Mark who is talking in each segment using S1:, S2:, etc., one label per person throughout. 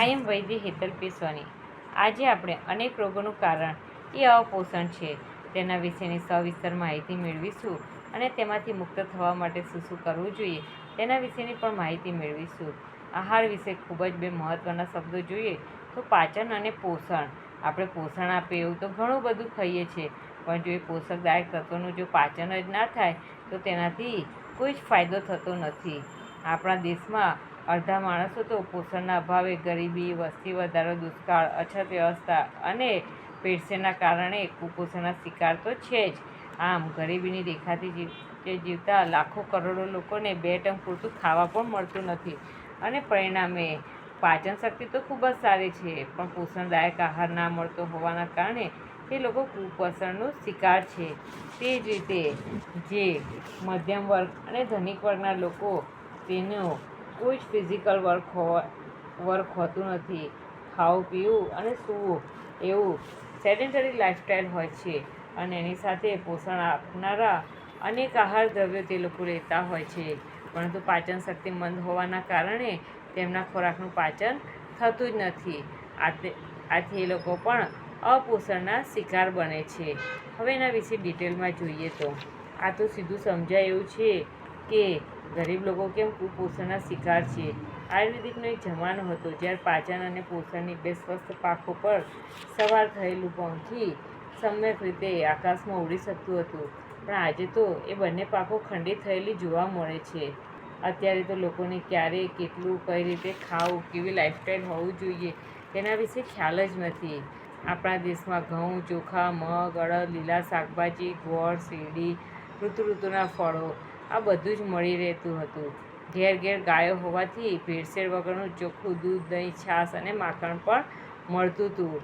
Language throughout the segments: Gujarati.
S1: આઈ એમ વૈદ્ય હેતલ પેશવાની આજે આપણે અનેક રોગોનું કારણ એ અપોષણ છે. તેના વિશેની સવિસ્તર માહિતી મેળવીશું અને તેમાંથી મુક્ત થવા માટે શું શું કરવું જોઈએ તેના વિશેની પણ માહિતી મેળવીશું. આહાર વિશે ખૂબ જ બે મહત્ત્વના શબ્દો જોઈએ તો પાચન અને પોષણ. આપણે પોષણ આપે એવું તો ઘણું બધું ખાઈએ છીએ પણ જો એ પોષકદાયક તત્વોનું જો પાચન જ ના થાય તો તેનાથી કોઈ જ ફાયદો થતો નથી. આપણા દેશમાં અડધા માણસો તો પોષણના અભાવે ગરીબી, વસ્તી વધારો, દુષ્કાળ અછત વ્યવસ્થા અને ભેળસેળના કારણે કુપોષણના શિકાર તો છે જ. આમ, ગરીબીની રેખાથી જીવતા લાખો કરોડો લોકોને બે ટંક પૂરતું ખાવા પણ મળતું નથી અને પરિણામે પાચન શક્તિ તો ખૂબ જ સારી છે, પણ પોષણદાયક આહાર ના મળતો હોવાના કારણે તે લોકો કુપોષણનો શિકાર છે. તે જ રીતે જે મધ્યમ વર્ગ અને ધનિક વર્ગના લોકો તેનો કોઈ જ ફિઝિકલ વર્ક હોવા વર્ક હોતું નથી. ખાવું, પીવું અને સૂવું એવું સેડેન્ટરી લાઇફસ્ટાઈલ હોય છે. અને એની સાથે પોષણ આપનારા અનેક આહાર દ્રવ્યો તે લોકો લેતા હોય છે. પરંતુ પાચન શક્તિ મંદ હોવાના કારણે તેમના ખોરાકનું પાચન થતું જ નથી. આથી એ લોકો પણ અપોષણના શિકાર બને છે. હવે એના વિશે ડિટેલમાં જોઈએ તો. આ તો સીધું સમજાય એવું છે કે ગરીબ લોકો કેમ કુપોષણના શિકાર છે? આયુર્વેદિકનો એક જમાનો હતો જ્યારે પાચન અને પોષણની બે સ્વસ્થ પાકો પર સવાર થયેલું પંખી સમ્યક રીતે આકાશમાં ઉડી શકતું હતું. પણ આજે તો એ બંને પાકો ખંડિત થયેલી જોવા મળે છે. અત્યારે તો લોકોને ક્યારે કેટલું, કઈ રીતે ખાવું, કેવી લાઈફસ્ટાઈલ હોવું જોઈએ, તેના વિશે ખ્યાલ જ નથી. આપણા દેશમાં ઘઉં, ચોખા, મગ, અડદ, લીલા શાકભાજી, ગોળ, શેરડી ઋતુ ઋતુના ફળો આ બધું જ મળી રહેતું હતું. ઘેર ઘેર ગાયો હોવાથી ભેળસેળ વગરનું ચોખ્ખું દૂધ, દહીં, છાશ અને માખણ પણ મળતું હતું.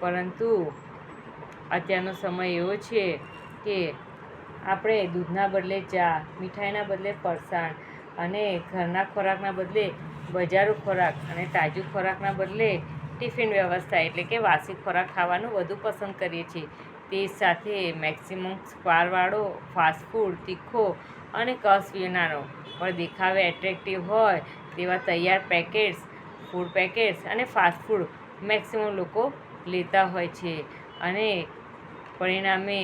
S1: પરંતુ અત્યારનો સમય એવો છે કે આપણે દૂધના બદલે ચા, મીઠાઈના બદલે ફરસાણ અને ઘરના ખોરાકના બદલે બજારો ખોરાક અને તાજું ખોરાકના બદલે ટિફિન વ્યવસ્થા એટલે કે વાસી ખોરાક ખાવાનું વધુ પસંદ કરીએ છીએ. તે સાથે મેક્સિમમ સ્વારવાળો ફાસ્ટફૂડ તીખો અને કસ વિનાનો. પણ દેખાવે એટ્રેક્ટિવ હોય તેવા તૈયાર પેકેટ્સ ફૂડ પેકેટ્સ અને ફાસ્ટફૂડ મેક્સિમમ લોકો લેતા હોય છે. અને પરિણામે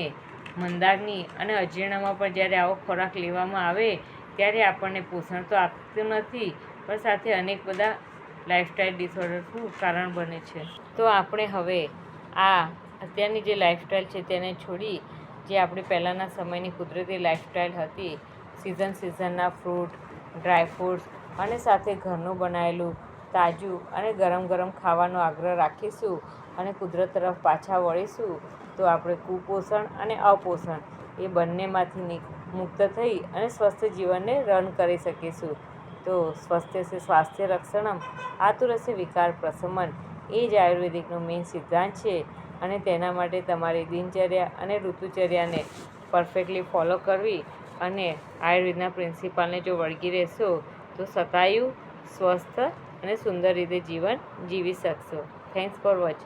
S1: મંદાગ્નિ અને અજીર્ણમાં પણ જ્યારે આવો ખોરાક લેવામાં આવે ત્યારે આપણને પોષણ તો આપતું નથી, પણ સાથે અનેક બધા લાઇફસ્ટાઈલ ડિસઓર્ડરનું કારણ બને છે. તો આપણે હવે આ અત્યારની જે લાઈફસ્ટાઈલ છે તેને છોડી જે આપણી પહેલાંના સમયની કુદરતી લાઈફસ્ટાઈલ હતી સિઝન સિઝનના ફ્રૂટ ડ્રાય ફ્રૂટ્સ અને સાથે ઘરનું બનાવેલું તાજું અને ગરમ ગરમ ખાવાનો આગ્રહ રાખીશું અને કુદરત તરફ પાછા વળીશું, તો આપણે કુપોષણ અને અપોષણ એ બંનેમાંથી મુક્ત થઈ અને સ્વસ્થ જીવનને રન કરી શકીશું. તો સ્વસ્થ્ય છે સ્વાસ્થ્ય રક્ષણમ આતુરસ્ય વિકાર પ્રશમન, એ જ આયુર્વેદિકનો મેઇન સિદ્ધાંત છે. અને તેના માટે તમારી દિનચર્યા અને ઋતુચર્યાને પરફેક્ટલી ફોલો કરવી અને આયુર્વેદના પ્રિન્સિપાલને જો વળગી રહેશો, તો સતાયું, સ્વસ્થ અને સુંદર રીતે જીવન જીવી શકશો. Thanks for watching